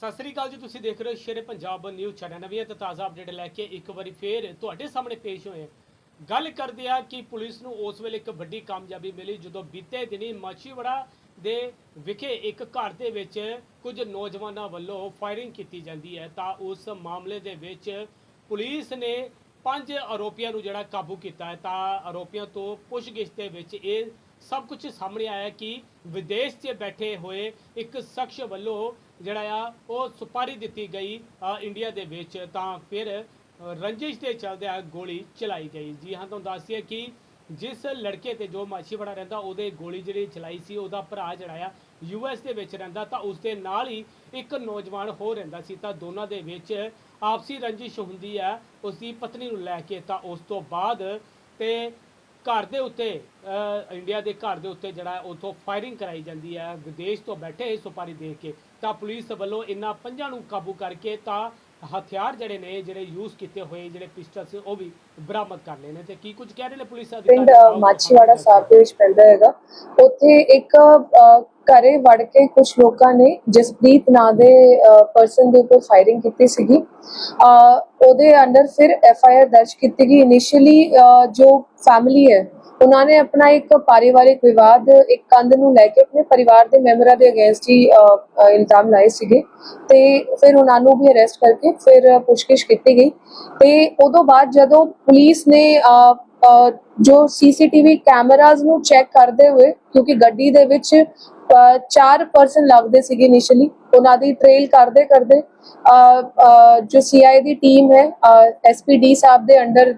ਸਤਿ ਸ੍ਰੀ ਅਕਾਲ ਜੀ, ਤੁਸੀਂ ਦੇਖ ਰਹੇ ਹੋ ਸ਼ੇਰੇ ਪੰਜਾਬ ਨਿਊਜ਼ ਚੈਨਲ ਨਵੀਆਂ ਤੇ ਤਾਜ਼ਾ ਅਪਡੇਟ ਲੈ ਕੇ ਇੱਕ ਵਾਰੀ ਫੇਰ ਤੁਹਾਡੇ ਸਾਹਮਣੇ ਪੇਸ਼ ਹੋਏ ਗੱਲ ਕਰਦੇ ਆ ਕਿ ਪੁਲਿਸ ਨੂੰ ਉਸ ਵੇਲੇ ਇੱਕ ਵੱਡੀ ਕਾਮਯਾਬੀ ਮਿਲੀ ਜਦੋਂ ਬੀਤੇ ਦਿਨੀ ਮਾਛੀਵਾੜਾ ਦੇ ਵਿਖੇ ਇੱਕ ਘਰ ਦੇ ਵਿੱਚ ਕੁਝ ਨੌਜਵਾਨਾਂ ਵੱਲੋਂ ਫਾਇਰਿੰਗ ਕੀਤੀ ਜਾਂਦੀ ਹੈ। ਤਾਂ ਉਸ ਮਾਮਲੇ ਦੇ ਵਿੱਚ ਪੁਲਿਸ ਨੇ ਪੰਜ ਆਰੋਪੀਆਂ ਨੂੰ ਜਿਹੜਾ ਕਾਬੂ ਕੀਤਾ ਹੈ। ਤਾਂ ਆਰੋਪੀਆਂ ਤੋਂ ਪੁੱਛਗਿੱਛ ਦੇ ਵਿੱਚ ਇਹ ਸਭ ਕੁਝ ਸਾਹਮਣੇ ਆਇਆ ਕਿ ਵਿਦੇਸ਼ 'ਚ ਬੈਠੇ ਹੋਏ ਇੱਕ ਸ਼ਖਸ ਵੱਲੋਂ ਜਿਹੜਾ ਆ, ਉਹ ਸੁਪਾਰੀ ਦਿੱਤੀ ਗਈ ਇੰਡੀਆ ਦੇ ਵਿੱਚ। ਤਾਂ ਫਿਰ ਰੰਜਿਸ਼ ਦੇ ਚੱਲਦਿਆਂ ਗੋਲੀ ਚਲਾਈ ਗਈ। ਜੀ ਹਾਂ, ਤੁਹਾਨੂੰ ਦੱਸ ਦਈਏ ਕਿ ਜਿਸ ਲੜਕੇ ਤੇ ਜੋ ਮਾਛੀਵਾੜਾ ਰਹਿੰਦਾ, ਉਹਦੇ ਗੋਲੀ ਜਿਹੜੀ ਚਲਾਈ ਸੀ, ਉਹਦਾ ਭਰਾ ਜਿਹੜਾ ਆ ਯੂਐਸ ਦੇ ਵਿੱਚ ਰਹਿੰਦਾ, ਤਾਂ ਉਸ ਦੇ ਨਾਲ ਹੀ ਇੱਕ ਨੌਜਵਾਨ ਹੋਰ ਰਹਿੰਦਾ ਸੀ। ਤਾਂ ਦੋਨਾਂ ਦੇ ਵਿੱਚ ਆਪਸੀ ਰੰਜਿਸ਼ ਹੁੰਦੀ ਆ, ਉਸ ਦੀ ਪਤਨੀ ਨੂੰ ਲੈ ਕੇ। ਤਾਂ ਉਸ ਤੋਂ ਬਾਅਦ ਤੇ ਘਰ ਦੇ ਉੱਤੇ ਇੰਡੀਆ ਦੇ ਘਰ ਦੇ ਉੱਤੇ ਜਿਹੜਾ ਹੈ ਉਥੋਂ ਫਾਇਰਿੰਗ ਕਰਾਈ ਜਾਂਦੀ ਹੈ ਵਿਦੇਸ਼ ਤੋਂ ਬੈਠੇ ਸੁਪਾਰੀ ਦੇ ਕੇ। ਤਾਂ ਪੁਲਿਸ ਵੱਲੋਂ ਇਨ੍ਹਾਂ ਪੰਜਾਂ ਨੂੰ ਕਾਬੂ ਕਰਕੇ ਤਾਂ ਹਥਿਆਰ ਜਿਹੜੇ ਨੇ, ਜਿਹੜੇ ਯੂਜ਼ ਕੀਤੇ ਹੋਏ, ਜਿਹੜੇ ਪਿਸਟਲ ਸੀ ਉਹ ਵੀ ਬਰਾਮਦ ਕਰ ਲਏ ਨੇ। ਤੇ ਕੀ ਕੁਝ ਕਹਿ ਰਹੇ ਨੇ ਪੁਲਿਸ ਪਿੰਡ ਮਾਛੀਵਾੜਾ ਸਾਹਿਬ ਦੇ ਵਿੱਚ ਪੈਂਦਾ ਹੈਗਾ। ਉੱਥੇ ਇੱਕ ਘਰੇ ਵੜ ਕੇ ਕੁਝ ਲੋਕਾਂ ਨੇ ਜਸਪ੍ਰੀਤ ਨਾਂ ਦੇ ਪਰਸਨ ਦੇ ਉੱਪਰ ਫਾਇਰਿੰਗ ਕੀਤੀ ਸੀਗੀ। ਉਹਦੇ ਅੰਡਰ ਫਿਰ ਐਫ ਆਈ ਆਰ ਦਰਜ ਕੀਤੀ ਗਈ। ਇਨੀਸ਼ੀਅਲੀ ਜੋ ਫੈਮਿਲੀ ਹੈ ਉਹਨਾਂ ਨੇ ਆਪਣਾ ਇੱਕ ਪਾਰਿਵਾਰਿਕ ਵਿਵਾਦ, ਇੱਕ ਕੰਧ ਨੂੰ ਲੈ ਕੇ ਆਪਣੇ ਪਰਿਵਾਰ ਦੇ ਮੈਂਬਰਾਂ ਦੇ ਅਗੇਂਸਟ ਹੀ ਇਲਜ਼ਾਮ ਲਾਏ ਸੀਗੇ। ਤੇ ਫਿਰ ਉਹਨਾਂ ਨੂੰ ਵੀ ਅਰੈਸਟ ਕਰਕੇ ਫਿਰ ਪੁੱਛਗਿੱਛ ਕੀਤੀ ਗਈ। ਤੇ ਉਦੋਂ ਬਾਅਦ ਜਦੋਂ ਪੁਲਿਸ ਨੇ ਜੋ ਸੀਸੀਟੀਵੀ ਕੈਮਰਾਜ਼ ਨੂੰ ਚੈੱਕ ਕਰਦੇ ਹੋਏ, ਕਿਉਂਕਿ ਗੱਡੀ ਦੇ ਵਿੱਚ ਚਾਰ ਪਰਸਨ ਲੱਗਦੇ ਸੀਗੇ ਇਨੀਸ਼ੀਅਲੀ ਉਹਨਾਂ ਦੀ ਟ੍ਰੇਲ ਕਰਦੇ ਕਰਦੇ ਜੋ ਸੀਆਈ ਦੀ ਟੀਮ ਹੈ ਐਸਪੀਡੀ ਸਾਹਿਬ ਦੇ ਅੰਡਰ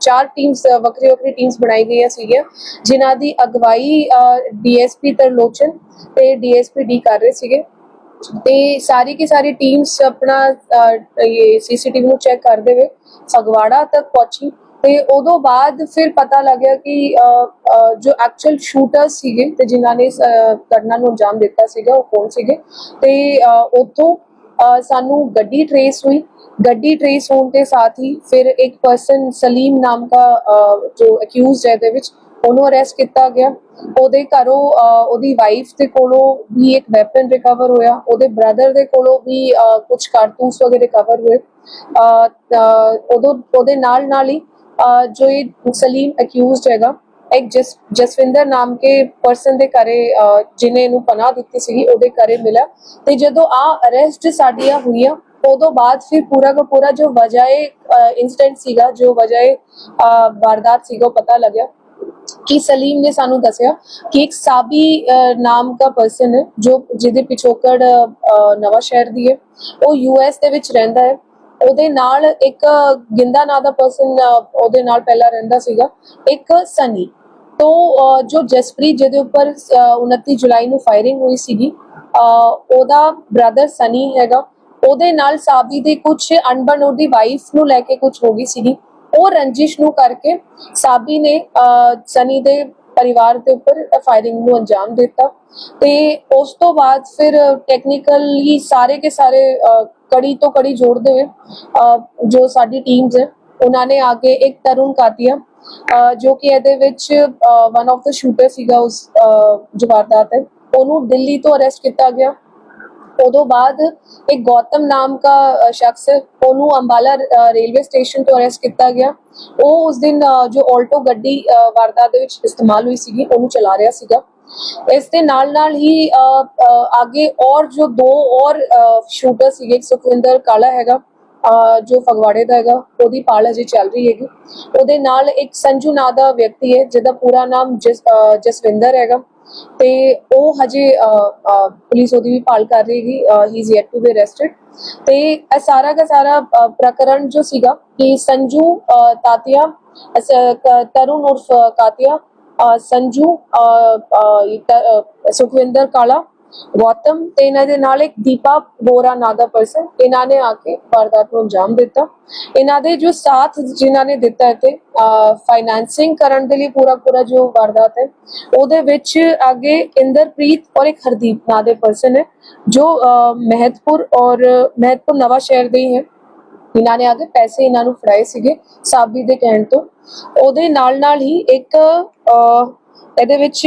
ਚਾਰ ਟੀਮਸ ਵੱਖਰੀ ਵੱਖਰੀ ਟੀਮਸ ਬਣਾਈ ਗਈਆਂ ਸੀਗੀਆਂ, ਜਿਨ੍ਹਾਂ ਦੀ ਅਗਵਾਈ ਡੀਐਸਪੀ ਤਰਲੋਚਨ ਤੇ ਡੀਐਸਪੀ ਡੀ ਕਰ ਰਹੇ ਸੀਗੇ। ਤੇ ਸਾਰੀ ਕੀ ਸਾਰੀ ਟੀਮਸ ਆਪਣਾ ਇਹ ਸੀਸੀਟੀਵੀ ਨੂੰ ਚੈੱਕ ਕਰਦੇ ਹੋਏ ਫਗਵਾੜਾ ਤੱਕ ਪਹੁੰਚੀ। ਤੇ ਉਦੋਂ ਬਾਅਦ ਫਿਰ ਪਤਾ ਲੱਗਿਆ ਕਿ ਜੋ ਐਕਚੁਅਲ ਸ਼ੂਟਰਸ ਸੀਗੇ ਤੇ ਜਿਨ੍ਹਾਂ ਨੇ ਇਸ ਘਟਨਾ ਨੂੰ ਅੰਜਾਮ ਦਿੱਤਾ ਸੀਗਾ ਉਹ ਕੌਣ ਸੀਗੇ? ਤੇ ਅਹ, ਸਾਨੂੰ ਗੱਡੀ ਟਰੇਸ हुई ਗੱਡੀ ਟਰੇਸ ਹੋਣ ਦੇ ਸਾਥ ਹੀ ਫਿਰ ਇੱਕ ਪਰਸਨ ਸਲੀਮ ਨਾਮ ਦਾ ਅਹ, ਜੋ ਅਕਿਊਜ਼ਡ ਦੇ ਵਿੱਚ ਉਹਨੂੰ ਅਰੈਸਟ ਕੀਤਾ ਗਿਆ। ਉਹਦੇ ਘਰੋਂ ਉਹਦੀ ਵਾਈਫ ਦੇ ਕੋਲੋਂ ਵੀ ਇੱਕ ਵੈਪਨ ਰਿਕਵਰ ਹੋਇਆ। ਉਹਦੇ ਬ੍ਰਦਰ ਦੇ ਕੋਲੋਂ ਵੀ ਕੁਝ ਕਾਰਤੂਸ ਵਗੈਰੇ ਰਿਕਵਰ ਹੋਏ। ਉਦੋਂ ਉਹਦੇ ਨਾਲ ਨਾਲ ਹੀ ਅਹ, ਜੋ ਇਹ ਸਲੀਮ ਅਕਿਊਜ਼ਡ ਇੱਕ ਜਸ ਜਸਵਿੰਦਰ ਨਾਮ ਕੇ ਪਰਸਨ ਦੇ ਘਰੇ ਅਹ, ਜਿਹਨੇ ਪਨਾਹ ਦਿੱਤੀ ਸੀਗੀ ਉਹਦੇ ਘਰੇ ਮਿਲਿਆ। ਤੇ ਜਦੋਂ ਆ ਅਰੈਸਟ ਸਾਡੀਆਂ ਹੋਈਆਂ ਉਦੋਂ ਬਾਅਦ ਫਿਰ ਪੂਰਾ ਦਾ ਪੂਰਾ ਜੋ ਵਜਾਏ ਇਨਸੀਡੈਂਟ ਸੀਗਾ ਜੋ ਵਜਾਏ ਵਾਰਦਾਤ ਸੀਗਾ ਪਤਾ ਲੱਗਿਆ। ਕਿ ਸਲੀਮ ਨੇ ਸਾਨੂੰ ਦੱਸਿਆ ਕਿ ਇੱਕ ਸਾਬੀ ਨਾਮ ਦਾ ਪਰਸਨ ਹੈ ਜੋ ਜਿਹਦੇ ਪਿਛੋਕੜ ਨਵਾਂ ਸ਼ਹਿਰ ਦੀ ਹੈ। ਉਹ ਯੂਐਸ ਦੇ ਵਿੱਚ ਰਹਿੰਦਾ ਹੈ। ਉਹਦੇ ਨਾਲ ਇੱਕ ਗਿੰਦਾ ਨਾਂ ਦਾ ਪਰਸਨ ਉਹਦੇ ਨਾਲ ਪਹਿਲਾਂ ਰਹਿੰਦਾ ਸੀਗਾ ਇੱਕ ਸਨੀ। ਤੋਂ ਜੋ ਜਸਪ੍ਰੀਤ ਜਿਹਦੇ ਉੱਪਰ ਅਹ, 29 ਜੁਲਾਈ ਨੂੰ ਫਾਇਰਿੰਗ ਹੋਈ ਸੀਗੀ ਉਹਦਾ ਬ੍ਰਦਰ ਸਨੀ ਹੈਗਾ। ਉਹਦੇ ਨਾਲ ਸਾਬੀ ਦੇ ਕੁਝ ਅਣਬਣ ਉਹਦੀ ਵਾਈਫ ਨੂੰ ਲੈ ਕੇ ਕੁਝ ਹੋ ਗਈ ਸੀਗੀ। ਉਹ ਰੰਜਿਸ਼ ਨੂੰ ਕਰਕੇ ਸਾਬੀ ਨੇ ਸਨੀ ਦੇ ਪਰਿਵਾਰ ਦੇ ਉੱਪਰ ਫਾਇਰਿੰਗ ਨੂੰ ਅੰਜਾਮ ਦਿੱਤਾ ਤੇ ਉਸ ਤੋਂ ਬਾਅਦ ਫਿਰ ਟੈਕਨੀਕਲੀ ਸਾਰੇ ਕੇ ਸਾਰੇ ਕੜੀ ਤੋਂ ਕੜੀ ਜੋੜਦੇ ਹੋਏ ਜੋ ਸਾਡੀ ਟੀਮਸ ਹੈ ਉਹਨਾਂ ਨੇ ਆ ਕੇ ਇੱਕ ਤਰੁਣ ਕਾਤੀਆ ਜੋ ਕਿ ਇਹਦੇ ਵਿੱਚ ਵਨ ਆਫ ਦਾ ਸ਼ੂਟਰ ਸੀਗਾ ਉਸ ਅਹ, ਹੈ ਉਹਨੂੰ ਦਿੱਲੀ ਤੋਂ ਅਰੈਸਟ ਕੀਤਾ ਗਿਆ। ਉਦੋਂ ਬਾਅਦ ਇੱਕ ਗੌਤਮ ਨਾਮ ਦਾ ਸ਼ਖਸ ਉਹਨੂੰ ਅੰਬਾਲਾ ਰੇਲਵੇ ਸਟੇਸ਼ਨ ਤੋਂ ਅਰੈਸਟ ਕੀਤਾ ਗਿਆ। ਉਹ ਉਸ ਦਿਨ ਜੋ ਆਲਟੋ ਗੱਡੀ ਵਾਰਦਾਤ ਦੇ ਵਿੱਚ ਇਸਤੇਮਾਲ ਹੋਈ ਸੀਗੀ, ਉਹਨੂੰ ਚਲਾ ਰਿਹਾ ਸੀਗਾ। ਇਸ ਦੇ ਨਾਲ ਨਾਲ ਹੀ ਅੱਗੇ ਔਰ ਜੋ ਦੋ ਔਰ ਸ਼ੂਟਰ ਸੀਗੇ ਇੱਕ ਸੁਖਵਿੰਦਰ ਕਾਲਾ ਹੈਗਾ ਜੋ ਫਗਵਾੜੇ ਦਾ ਹੈਗਾ ਉਹਦੀ ਪਾਲ ਹਜੇ ਚੱਲ ਰਹੀ ਹੈਗੀ। ਉਹਦੇ ਨਾਲ ਇੱਕ ਸੰਜੂ ਨਾਂ ਦਾ ਵਿਅਕਤੀ ਹੈ ਜਿਹਦਾ ਪੂਰਾ ਨਾਮ ਜਸਵਿੰਦਰ ਹੈਗਾ। ਤੇ ਉਹ ਹਜੇ ਪੁਲਿਸ ਉਹਦੀ ਵੀ ਭਾਲ ਕਰ ਰਹੀ ਹੈਗੀ he is yet to be arrested ਤੇ ਇਹ ਸਾਰਾ ਦਾ ਸਾਰਾ ਅ, ਪ੍ਰਕਰਨ ਜੋ ਸੀਗਾ ਕਿ ਸੰਜੂ ਅ, ਤਾਤਿਆ ਤਰੁਣ ਉਰਫ ਕਾਤਿਆ ਸੰਜੂ ਸੁਖਵਿੰਦਰ ਕਾਲਾ ਗੌਤਮ ਤੇ ਇਹਨਾਂ ਦੇ ਨਾਲ ਇੱਕ ਦੀਪਾ ਬੋਰਾ ਨਾਂ ਦਾ ਪਰਸਨ ਇਹਨਾਂ ਨੇ ਆ ਕੇ ਵਾਰਦਾਤ ਨੂੰ ਅੰਜਾਮ ਦਿੱਤਾ। ਇਹਨਾਂ ਦੇ ਜੋ ਸਾਥ ਜਿਨ੍ਹਾਂ ਨੇ ਦਿੱਤਾ ਤੇ ਫਾਈਨੈਂਸਿੰਗ ਕਰਨ ਦੇ ਲਈ ਪੂਰਾ ਪੂਰਾ ਜੋ ਵਾਰਦਾਤ ਹੈ, ਉਹਦੇ ਵਿੱਚ ਅੱਗੇ ਇੰਦਰਪ੍ਰੀਤ ਔਰ ਇੱਕ ਹਰਦੀਪ ਨਾਂ ਦੇ ਪਰਸਨ ਹੈ ਜੋ ਮਹਿਤਪੁਰ ਔਰ ਮਹਿਤਪੁਰ ਨਵਾਂ ਸ਼ਹਿਰ ਦੇ ਹੀ ਹੈ। ਇਹਨਾਂ ਨੇ ਆਗੇ ਪੈਸੇ ਇਹਨਾਂ ਨੂੰ ਫੜਾਏ ਸੀਗੇ ਸਾਬੀ ਦੇ ਕਹਿਣ ਤੋਂ। ਉਹਦੇ ਨਾਲ ਨਾਲ ਹੀ ਇੱਕ ਇਹਦੇ ਵਿੱਚ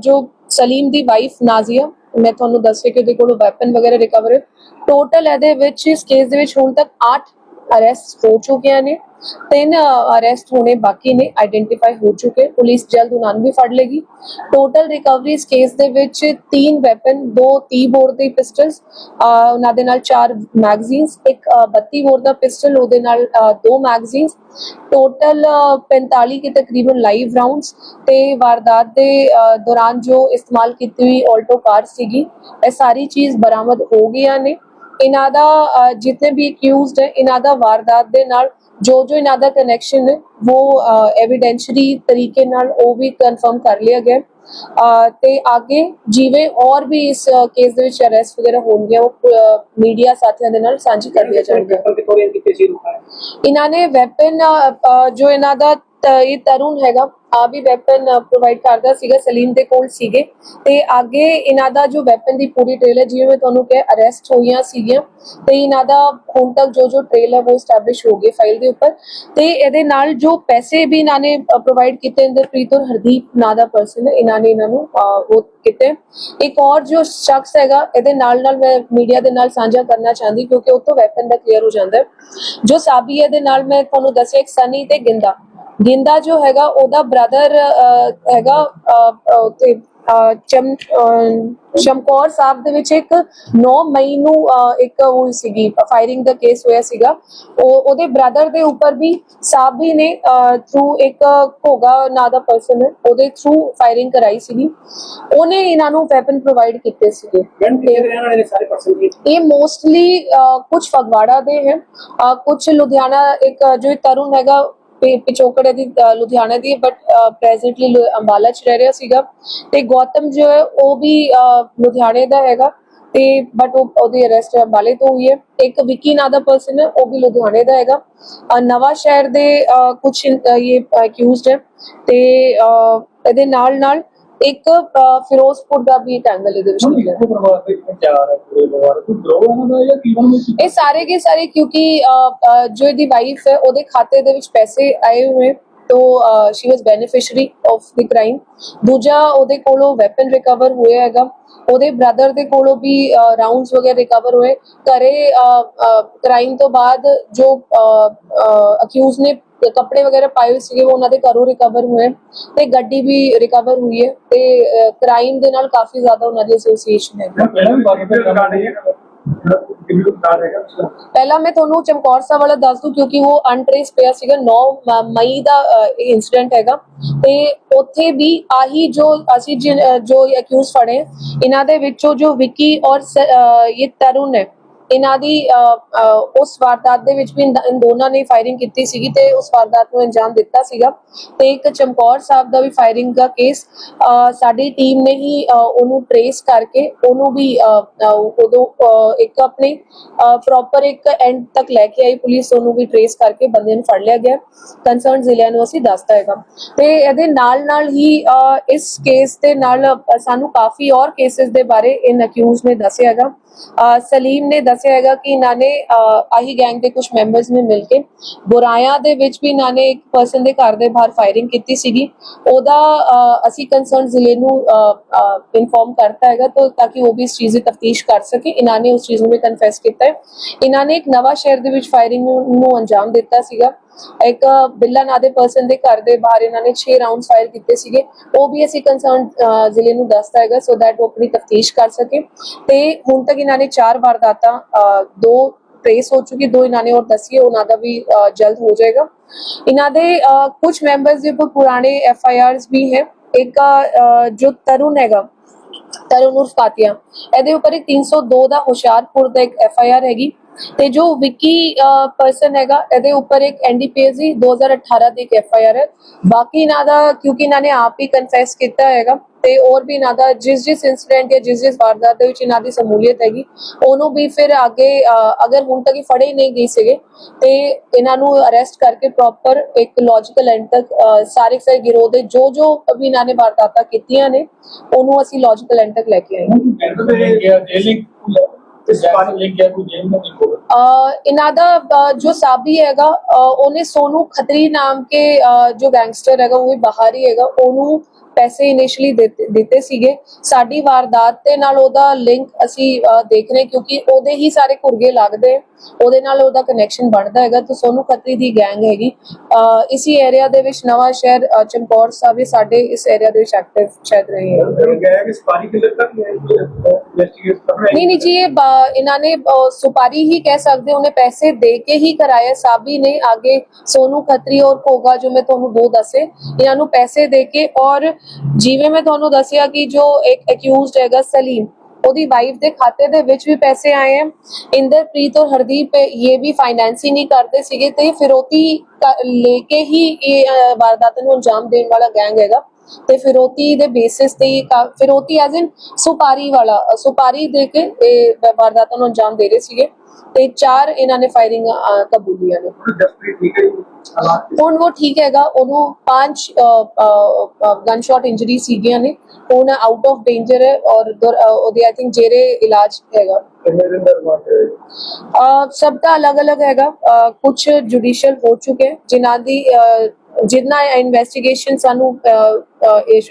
ਜੋ ਸਲੀਮ ਦੀ ਵਾਈਫ ਨਾਜ਼ੀਆ ਮੈਂ ਤੁਹਾਨੂੰ ਦੱਸਿਆ ਕਿ ਉਹਦੇ ਕੋਲੋਂ ਵੈਪਨ ਵਗੈਰਾ ਰਿਕਵਰ ਟੋਟਲ ਇਹਦੇ ਵਿੱਚ ਇਸ ਕੇਸ ਦੇ ਵਿੱਚ ਹੁਣ ਤੱਕ 8 ਅਰੈਸਟ ਹੋ ਚੁੱਕੀਆਂ ਨੇ। ਤਿੰਨ ਅਰੈਸਟ ਹੋਣੇ ਬਾਕੀ ਨੇ ਆਈਡੈਂਟੀਫਾਈ ਹੋ ਚੁੱਕੇ, ਪੁਲਿਸ ਜਲਦ ਉਹਨਾਂ ਨੂੰ ਵੀ ਫੜ ਲੇਗੀ ਟੋਟਲ ਰਿਕਵਰੀ ਇਸ ਕੇਸ ਦੇ ਵਿੱਚ ਤਿੰਨ ਵੈਪਨ ਦੋ 30 ਬੋਰ ਦੇ ਪਿਸਟਲਸ ਉਹਨਾਂ ਦੇ ਨਾਲ ਚਾਰ ਮੈਗਜ਼ੀਨਸ ਇੱਕ 32 ਬੋਰ ਦਾ ਪਿਸਟਲ ਉਹਦੇ ਨਾਲ ਦੋ ਮੈਗਜ਼ੀਨਸ ਟੋਟਲ 45 ਕੇ ਤਕਰੀਬਨ ਲਾਈਵ ਰਾਉਂਡਸ ਤੇ ਵਾਰਦਾਤ ਦੇ ਦੌਰਾਨ ਜੋ ਇਸਤੇਮਾਲ ਕੀਤੀ ਹੋਈ ਆਲਟੋ ਕਾਰ ਸੀਗੀ, ਇਹ ਸਾਰੀ ਚੀਜ਼ ਬਰਾਮਦ ਹੋ ਗਈਆਂ ਨੇ। ਇਹਨਾਂ ਦਾ ਅ, ਜਿਤਨੇ ਵੀ ਅਕਿਊਜ਼ਡ ਹੈ ਇਹਨਾਂ ਦਾ ਵਾਰਦਾਤ ਦੇ ਨਾਲ ਜੋ ਜੋ ਇਹਨਾਂ ਦਾ ਕਨੈਕਸ਼ਨ ਹੈ ਉਹ ਐਵੀਡੈਂਸ਼ਰੀ ਤਰੀਕੇ ਨਾਲ ਉਹ ਵੀ ਕਨਫਰਮ ਕਰ ਲਿਆ ਗਿਆ ਤੇ ਅੱਗੇ ਜਿਵੇਂ ਔਰ ਵੀ ਇਸ ਕੇਸ ਦੇ ਵਿੱਚ ਅਰੈਸਟ ਵਗੈਰਾ ਹੋਣਗੇ ਉਹ ਮੀਡੀਆ ਸਾਥੀਆਂ ਦੇ ਨਾਲ ਸਾਂਝੀ ਕਰ ਲਿਆ ਜਾਊਗਾ। ਇਹਨਾਂ ਨੇ ਵੈਪਨ ਜੋ ਇਹਨਾਂ ਦਾ ਇਹ ਤਰੁਣ ਹੈਗਾ। ਆ ਵੀ ਵੈਪਨ ਪ੍ਰੋਵਾਈਡ ਕਰਦਾ ਸੀਗਾ, ਸਲੀਮ ਦੇ ਕੋਲ ਸੀਗੇ। ਤੇ ਅੱਗੇ ਇਹਨਾਂ ਦਾ ਜੋ ਵੈਪਨ ਦੀ ਪੂਰੀ ਟ੍ਰੇਲ ਹੈ, ਜਿਵੇਂ ਮੈਂ ਤੁਹਾਨੂੰ ਕਿਹਾ ਅਰੈਸਟ ਹੋਈਆਂ ਸੀਗੀਆਂ। ਤੇ ਇਹਨਾਂ ਦਾ ਹੁਣ ਤੱਕ ਜੋ ਜੋ ਟ੍ਰੇਲ ਹੈ, ਉਹ ਸਟੈਬਲਿਸ਼ ਹੋ ਗਈ ਫਾਈਲ ਦੇ ਉੱਪਰ। ਤੇ ਇਹਦੇ ਨਾਲ ਜੋ ਪੈਸੇ ਵੀ ਇਹਨਾਂ ਨੇ ਪ੍ਰੋਵਾਈਡ ਕੀਤੇ ਇੰਦਰਪ੍ਰੀਤ ਔਰ ਹਰਦੀਪ ਨਾਂ ਦਾ ਪਰਸਨ ਇਹਨਾਂ ਨੇ ਇਹਨਾਂ ਨੂੰ ਉਹ ਕੀਤੇ। ਇੱਕ ਔਰ ਜੋ ਸ਼ਖਸ ਹੈਗਾ, ਇਹਦੇ ਨਾਲ ਨਾਲ ਮੈਂ ਮੀਡੀਆ ਦੇ ਨਾਲ ਸਾਂਝਾ ਕਰਨਾ ਚਾਹੁੰਦੀ, ਕਿਉਂਕਿ ਉਹ ਤੋਂ ਵੈਪਨ ਦਾ ਕਲੀਅਰ ਹੋ ਜਾਂਦਾ ਜੋ ਸਾਬੀ ਹੈ ਨਾਲ ਮੈਂ ਤੁਹਾਨੂੰ ਦੱਸਿਆ, ਇੱਕ ਸਨੀ ਤੇ ਗਿੰਦਾ। ਗਿੰਦਾ ਜੋ ਹੈਗਾ ਉਹਦਾ ਬ੍ਰਦਰ ਹੈਗਾ ਅਹ, ਅਹ, ਤੇ ਅਹ, ਚਮ ਚਮਕੌਰ ਸਾਹਿਬ ਦੇ ਵਿੱਚ ਇੱਕ 9 ਮਈ ਨੂੰ ਇੱਕ ਉਹ ਸੀਗੀ ਫਾਇਰਿੰਗ ਦਾ ਕੇਸ ਹੋਇਆ ਸੀਗਾ। ਉਹ ਉਹਦੇ ਬ੍ਰਦਰ ਦੇ ਉੱਪਰ ਵੀ ਸਾਬੀ ਨੇ ਥਰੂ ਇੱਕ ਭੋਗਾ ਨਾਂ ਦਾ ਪਰਸਨ ਹੈ ਉਹਦੇ ਥਰੂ ਫਾਇਰਿੰਗ ਕਰਾਈ ਸੀਗੀ। ਉਹਨੇ ਇਹਨਾਂ ਨੂੰ ਵੈਪਨ ਪ੍ਰੋਵਾਈਡ ਕੀਤੇ ਸੀਗੇ। ਇਹ ਮੋਸਟਲੀ ਕੁਝ ਫਗਵਾੜਾ ਦੇ ਹੈ। ਕੁਝ ਲੁਧਿਆਣਾ ਇੱਕ ਜੋ ਤਰੁਣ ਹੈਗਾ ਪਿਛੋਕੜੇ ਦੀ ਅ, ਲੁਧਿਆਣਾ ਦੀ ਬਟ ਪ੍ਰੈਜ਼ੈਂਟਲੀ ਅੰਬਾਲਾ ਚ ਰਹਿ ਰਿਹਾ ਸੀਗਾ। ਤੇ ਗੌਤਮ ਜੋ ਹੈ ਉਹ ਵੀ ਲੁਧਿਆਣੇ ਦਾ ਹੈਗਾ। ਤੇ ਬਟ ਉਹ ਉਹਦੀ ਅਰੈਸਟ ਅੰਬਾਲੇ ਤੋਂ ਹੋਈ ਹੈ। ਇੱਕ ਵਿੱਕੀ ਨਾਂ ਦਾ ਪਰਸਨ ਹੈ ਉਹ ਵੀ ਲੁਧਿਆਣੇ ਦਾ ਹੈਗਾ। ਨਵਾਂ ਸ਼ਹਿਰ ਦੇ ਕੁਝ ਇਹ ਅਕਿਊਜ਼ਡ ਹੈ। ਤੇ ਇਹਦੇ ਨਾਲ ਨਾਲ ਇੱਕ ਅ, ਫਿਰੋਜ਼ਪੁਰ ਦਾ ਵੀ ਟੈਂਗਲ ਇਹਦੇ ਵਿੱਚ ਮਿਲਿਆ ਇੱਕੋ ਪਰਿਵਾਰ ਦੇ ਚਾਰ ਹੈ ਪੂਰੇ ਪਰਿਵਾਰ ਕੋਈ ਗਰੋਹ ਇਹਨਾਂ ਦਾ ਜਾਂ ਕੀ ਬਣੂ ਇਹ ਸਾਰੇ ਕੇ ਸਾਰੇ ਕਿਉਂਕਿ ਅ, ਅ, ਜੋ ਇਹਦੀ ਵਾਈਫ ਹੈ ਉਹਦੇ ਖਾਤੇ ਦੇ ਵਿੱਚ ਪੈਸੇ ਆਏ ਹੋਏ ਤੋ she was beneficiary of the crime ਦੂਜਾ ਉਹਦੇ ਕੋਲੋਂ ਵੈਪਨ ਰਿਕਵਰ ਹੋਇਆ ਹੈਗਾ। ਉਹਦੇ ਬ੍ਰਦਰ ਦੇ ਕੋਲੋਂ ਵੀ ਰਾਉਂਡਸ ਵਗੈਰਾ ਰਿਕਵਰ ਹੋਏ। ਘਰੇ ਕ੍ਰਾਈਮ ਤੋਂ ਬਾਅਦ ਜੋ ਅਕਿਊਜ਼ ਨੇ ਕੱਪੜੇ ਵਗੈਰਾ ਪਾਏ ਹੋਏ ਸੀਗੇ ਉਹ ਉਹਨਾਂ ਦੇ ਘਰੋਂ ਰਿਕਵਰ ਹੋਏ। ਤੇ ਗੱਡੀ ਵੀ ਰਿਕਵਰ ਹੋਈ ਹੈ ਤੇ ਕ੍ਰਾਈਮ ਦੇ ਨਾਲ ਕਾਫੀ ਜ਼ਿਆਦਾ ਉਹਨਾਂ ਦੀ ਐਸੋਸੀਏਸ਼ਨ ਹੈ। ਪਹਿਲਾਂ ਮੈਂ ਤੁਹਾਨੂੰ ਚਮਕੌਰ ਸਾਹਿਬ ਵਾਲਾ ਦੱਸ ਦੂੰ ਕਿਉਂਕਿ ਉਹ ਅਨਟ੍ਰੇਸ ਪਿਆ ਸੀਗਾ। 9 ਮ- ਮਈ ਦਾ ਇਨਸੀਡੈਂਟ ਹੈਗਾ। ਤੇ ਉੱਥੇ ਵੀ ਆਹੀ ਜੋ ਅਸੀਂ ਜੋ ਅਕਿਊਜ਼ ਫੜੇ ਇਹਨਾਂ ਦੇ ਵਿੱਚੋਂ ਜੋ ਵਿੱਕੀ ਔਰ ਇਹ ਤਰੁਣ ਹੈ ਇਹਨਾਂ ਦੀ ਉਸ ਵਾਰਦਾਤ ਦੇ ਵਿੱਚ ਵੀ ਇਨ, ਦੋਨਾਂ ਨੇ ਫਾਇਰਿੰਗ ਕੀਤੀ ਸੀਗੀ ਤੇ ਉਸ ਵਾਰਦਾਤ ਨੂੰ ਅੰਜਾਮ ਦਿੱਤਾ ਸੀਗਾ। ਤੇ ਇੱਕ ਚਮਕੌਰ ਸਾਹਿਬ ਦਾ ਵੀ ਫਾਇਰਿੰਗ ਦਾ ਕੇਸ ਸਾਡੀ ਟੀਮ ਨੇ ਹੀ ਉਹਨੂੰ ਟਰੇਸ ਕਰਕੇ ਉਹਨੂੰ ਵੀ ਉਦੋਂ ਇੱਕ ਆਪਣੇ ਪ੍ਰੋਪਰ ਇੱਕ ਐਂਡ ਤੱਕ ਲੈ ਕੇ ਆਈ ਪੁਲਿਸ, ਉਹਨੂੰ ਵੀ ਟਰੇਸ ਕਰਕੇ ਬੰਦੇ ਨੂੰ ਫੜ ਲਿਆ ਗਿਆ। ਕੰਸਰਨ ਜ਼ਿਲ੍ਹਿਆਂ ਨੂੰ ਅਸੀਂ ਦੱਸਦਾ ਹੈਗਾ। ਤੇ ਇਹਦੇ ਨਾਲ ਨਾਲ ਹੀ ਇਸ ਕੇਸ ਦੇ ਨਾਲ ਸਾਨੂੰ ਕਾਫੀ ਔਰ ਕੇਸਿਸ ਦੇ ਬਾਰੇ ਇਨ ਅਕਿਊਜ਼ ਨੇ ਦੱਸਿਆ ਹੈਗਾ। ਸਲੀਮ ਨੇ ਦੱਸਿਆ ਹੈਗਾ ਕਿ ਇਹਨਾਂ ਨੇ ਆਹੀ ਗੈਂਗ ਦੇ ਕੁਝ ਮੈਂਬਰਸ ਨੇ ਮਿਲ ਕੇ ਬੁਰਾਇਆ ਦੇ ਵਿੱਚ ਵੀ ਇਹਨਾਂ ਨੇ ਇੱਕ ਪਰਸਨ ਦੇ ਘਰ ਦੇ ਬਾਹਰ ਫਾਇਰਿੰਗ ਕੀਤੀ ਸੀਗੀ। ਉਹਦਾ ਅਸੀਂ ਕੰਸਰਨ ਜ਼ਿਲ੍ਹੇ ਨੂੰ ਇਨਫੋਰਮ ਕਰਤਾ ਹੈਗਾ ਤਾਂ ਤਾਂ ਕਿ ਉਹ ਵੀ ਇਸ ਚੀਜ਼ ਦੀ ਤਫਤੀਸ਼ ਕਰ ਸਕੇ। ਇਹਨਾਂ ਨੇ ਉਸ ਚੀਜ਼ ਨੂੰ ਵੀ ਕਨਫੈਸ ਕੀਤਾ ਹੈ। ਇਹਨਾਂ ਨੇ ਇੱਕ ਨਵਾਂ ਸ਼ਹਿਰ ਦੇ ਵਿੱਚ ਫਾਇਰਿੰਗ ਨੂੰ ਅੰਜਾਮ ਦਿੱਤਾ ਸੀਗਾ। ਇੱਕ ਬਿੱਲਾ ਨਾਂ ਦੇ ਪਰਸਨ ਦੇ ਘਰ ਦੇ ਬਾਹਰ ਇਹਨਾਂ ਨੇ 6 ਰਾਉਂਡ ਫਾਇਰ ਕੀਤੇ ਸੀਗੇ। ਉਹ ਵੀ ਅਸੀਂ ਕੰਸਰਨ ਜ਼ਿਲ੍ਹੇ ਨੂੰ ਦੱਸਤਾ ਹੈਗਾ ਸੋ ਦੈਟ ਉਹ ਆਪਣੀ ਤਫਤੀਸ਼ ਕਰ ਸਕੇ। ਤੇ ਹੁਣ ਤੱਕ ਇਹਨਾਂ ਨੇ ਚਾਰ ਵਾਰਦਾਤਾਂ ਦੋ ਟ੍ਰੇਸ ਹੋ ਚੁੱਕੀ, ਦੋ ਇਹਨਾਂ ਨੇ ਹੋਰ ਦੱਸੀ ਉਹਨਾਂ ਦਾ ਵੀ ਜਲਦ ਹੋ ਜਾਏਗਾ। ਇਹਨਾਂ ਦੇ ਕੁਝ ਮੈਂਬਰਸ ਦੇ ਉੱਪਰ ਪੁਰਾਣੇ ਐਫ ਆਈ ਆਰਸ ਵੀ ਹੈ। ਇੱਕ ਜੋ ਤਰੁਣ ਹੈਗਾ, ਤਰੁਣ ਉਰਫ ਕਾਤਿਆ, ਇਹਦੇ ਉੱਪਰ ਇੱਕ 302 ਦਾ ਹੁਸ਼ਿਆਰਪੁਰ ਦਾ ਇੱਕ ਐਫ ਆਈ ਆਰ ਹੈਗੀ। ਤੇ ਜੋ ਵਿੱਕੀ ਪਰਸਨ ਹੈਗਾ, ਇਹਦੇ ਉੱਪਰ ਇੱਕ ਐਨਡੀਪੀਐਸ ਦੀ 2018 ਦੀ ਇੱਕ ਹੈ ਬਾਕੀ ਇਹਨਾਂ ਦਾ, ਕਿਉਂਕਿ ਇਹਨਾਂ ਨੇ ਆਪ ਹੀ ਕਨਫੈਸ ਕੀਤਾ ਹੈਗਾ, ਤੇ ਹੋਰ ਵੀ ਇਹਨਾਂ ਦਾ, ਜਿਸ ਜਿਸ ਇਨਸੀਡੈਂਟ ਜਾਂ ਜਿਸ ਜਿਸ ਵਾਰਦਾਤ ਦੇ ਵਿੱਚ ਇਹਨਾਂ ਦੀ ਸਮੂਲੀਅਤ ਹੈਗੀ, ਉਹਨੂੰ ਵੀ ਫਿਰ ਅੱਗੇ ਅਗਰ ਹੁਣ ਤੱਕ ਹੀ ਫੜੇ ਹੀ ਨਹੀਂ ਗਏ ਸੀਗੇ, ਤੇ ਇਹਨਾਂ ਨੂੰ ਅਰੈਸਟ ਕਰਕੇ ਪ੍ਰੋਪਰ ਇੱਕ ਲੌਜੀਕਲ ਐਂਡ ਤੱਕ ਸਾਰੇ ਸਾਰੇ ਗਿਰੋਹ ਦੇ ਜੋ ਜੋ ਵੀ ਇਹਨਾਂ ਨੇ ਵਾਰਦਾਤਾਂ ਕੀਤੀਆਂ ਨੇ, ਉਹਨੂੰ ਅਸੀਂ ਲੌਜੀਕਲ ਐਂਡ ਤੱਕ ਲੈ ਕੇ ਆਏ ਹਾਂ। ਅਹ ਇਹਨਾਂ ਦਾ ਜੋ ਸਾਬੀ ਹੈਗਾ ਉਹਨੇ ਸੋਨੂ ਖਤਰੀ ਨਾਮ ਕੇ ਜੋ ਗੈਂਗਸਟਰ ਹੈਗਾ ਉਹ ਵੀ ਬਾਹਰ ਹੀ ਹੈਗਾ ਉਹਨੂੰ ਪੈਸੇ ਇਨੀਸ਼ੀਅਲੀ ਦਿੱਤੇ ਸੀਗੇ। ਸਾਡੀ ਵਾਰਦਾਤ ਤੇ ਨਾਲ ਉਹਦਾ ਲਿੰਕ ਅਸੀਂ ਦੇਖ ਰਹੇ ਕਿਉਂਕਿ ਉਹਦੇ ਹੀ ਸਾਰੇ ਕੁਰਗੇ ਲੱਗਦੇ। ਉਹਦੇ ਨਾਲ ਉਹਦਾ ਕਨੈਕਸ਼ਨ ਬਣਦਾ ਹੈਗਾ। ਤੇ ਸੋਨੂ ਖੱਤਰੀ ਦੀ ਗੈਂਗ ਹੈਗੀ। ਇਸੇ ਏਰੀਆ ਦੇ ਵਿੱਚ ਨਵਾਂ ਸ਼ਹਿਰ ਚੰਪੌਰ ਸਾਹਿਬ ਵੀ ਸਾਡੇ ਇਸ ਏਰੀਆ ਦੇ ਵਿੱਚ ਐਕਟਿਵ ਸ਼ਾਇਦ ਰਹੀ ਹੈ? ਨਹੀਂ ਨਹੀਂ ਜੀ ਇਹਨਾਂ ਨੇ ਸੁਪਾਰੀ ਹੀ ਕਹਿ ਸਕਦੇ ਉਹਨੇ ਪੈਸੇ ਦੇ ਕੇ ਹੀ ਕਰਾਇਆ। ਸਾਬੀ ਨੇ ਆਗੇ ਸੋਨੂ ਖਤਰੀ ਔਰ ਕੋਗਾ ਜੋ ਮੈਂ ਤੁਹਾਨੂੰ ਦੋ ਦੱਸੇ ਇਹਨਾਂ ਨੂੰ ਪੈਸੇ ਦੇ ਕੇ ਔਰ ਜਿਵੇਂ ਮੈਂ ਤੁਹਾਨੂੰ ਦੱਸਿਆ ਕਿ ਜੋ ਇੱਕ ਅਕਿਊਜ਼ਡ ਹੈਗਾ ਸਲੀਮ ਉਹਦੀ ਵਾਈਫ ਦੇ ਖਾਤੇ ਦੇ ਵਿੱਚ ਵੀ ਪੈਸੇ ਆਏ ਹੈ ਇੰਦਰਪ੍ਰੀਤ ਔਰ ਹਰਦੀਪ ਇਹ ਵੀ ਫਾਈਨੈਂਸ ਹੀ ਨਹੀਂ ਕਰਦੇ ਸੀਗੇ ਤੇ ਫਿਰੋਤੀ ਲੈ ਕੇ ਹੀ ਇਹ ਅਹ, ਵਾਰਦਾਤ ਨੂੰ ਅੰਜਾਮ ਦੇਣ ਵਾਲਾ ਗੈਂਗ ਹੈਗਾ। ਤੇ ਫਿਰੋਤੀ ਦੇ ਬੇਸਿਸ ਤੇ ਫਿਰੋਤੀ ਐਜ਼ ਇਨ ਸੁਪਾਰੀ ਵਾਲਾ ਸੁਪਾਰੀ ਦੇ ਕੇ ਇਹ ਵਾਰਦਾਤਾਂ ਨੂੰ ਅੰਜਾਮ ਦੇ ਰਹੇ ਸੀਗੇ ਤੇ ਚਾਰ ਇਹਨਾਂ ਨੇ ਫਾਇਰਿੰਗ ਕਬੂਲੀਆਂ ਨੇ। ਹੁਣ ਉਹ ਠੀਕ ਹੈਗਾ ਉਹਨੂੰ ਪੰਜ ਗਨਸ਼ਾਟ ਇੰਜਰੀ ਸੀਗੀਆਂ ਨੇ ਹੁਣ ਆਊਟ ਆਫ ਡੇਂਜਰ ਹੈ ਔਰ ਉਹਦੇ ਆਈ ਥਿੰਕ ਜੇਰੇ ਇਲਾਜ ਹੈਗਾ। ਸਭ ਦਾ ਅਲੱਗ-ਅਲੱਗ ਹੈਗਾ ਕੁਝ ਜੁਡੀਸ਼ੀਅਲ ਹੋ ਚੁੱਕੇ ਜਿਨ੍ਹਾਂ ਦੀ ਜਿੰਨਾ ਇਨਵੈਸਟੀਗੇਸ਼ਨ ਸਾਨੂੰ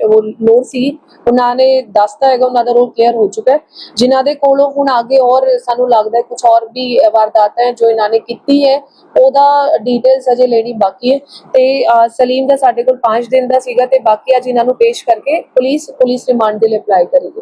ਉਹ ਲੋੜ ਸੀ, ਉਹਨਾਂ ਨੇ ਦੱਸਤਾ ਹੈਗਾ, ਉਹਨਾਂ ਦਾ ਰੋਲ ਕਲੀਅਰ ਹੋ ਚੁੱਕਾ ਹੈ। ਜਿਨ੍ਹਾਂ ਦੇ ਕੋਲੋਂ ਹੁਣ ਅੱਗੇ ਔਰ ਸਾਨੂੰ ਲੱਗਦਾ ਹੈ ਕੁਝ ਔਰ ਵੀ ਵਾਰਦਾਤਾਂ ਹੈ ਜੋ ਇਹਨਾਂ ਨੇ ਕੀਤੀ ਹੈ, ਉਹਦਾ ਡਿਟੇਲਸ ਅਜੇ ਲੈਣੀ ਬਾਕੀ ਹੈ। ਤੇ ਸਲੀਮ ਦਾ ਸਾਡੇ ਕੋਲ 5 ਦਿਨ ਦਾ ਸੀਗਾ ਤੇ ਬਾਕੀ ਅੱਜ ਇਹਨਾਂ ਨੂੰ ਪੇਸ਼ ਕਰਕੇ ਪੁਲਿਸ ਪੁਲਿਸ ਰਿਮਾਂਡ ਦੇ ਲਈ ਅਪਲਾਈ ਕਰੇਗੀ।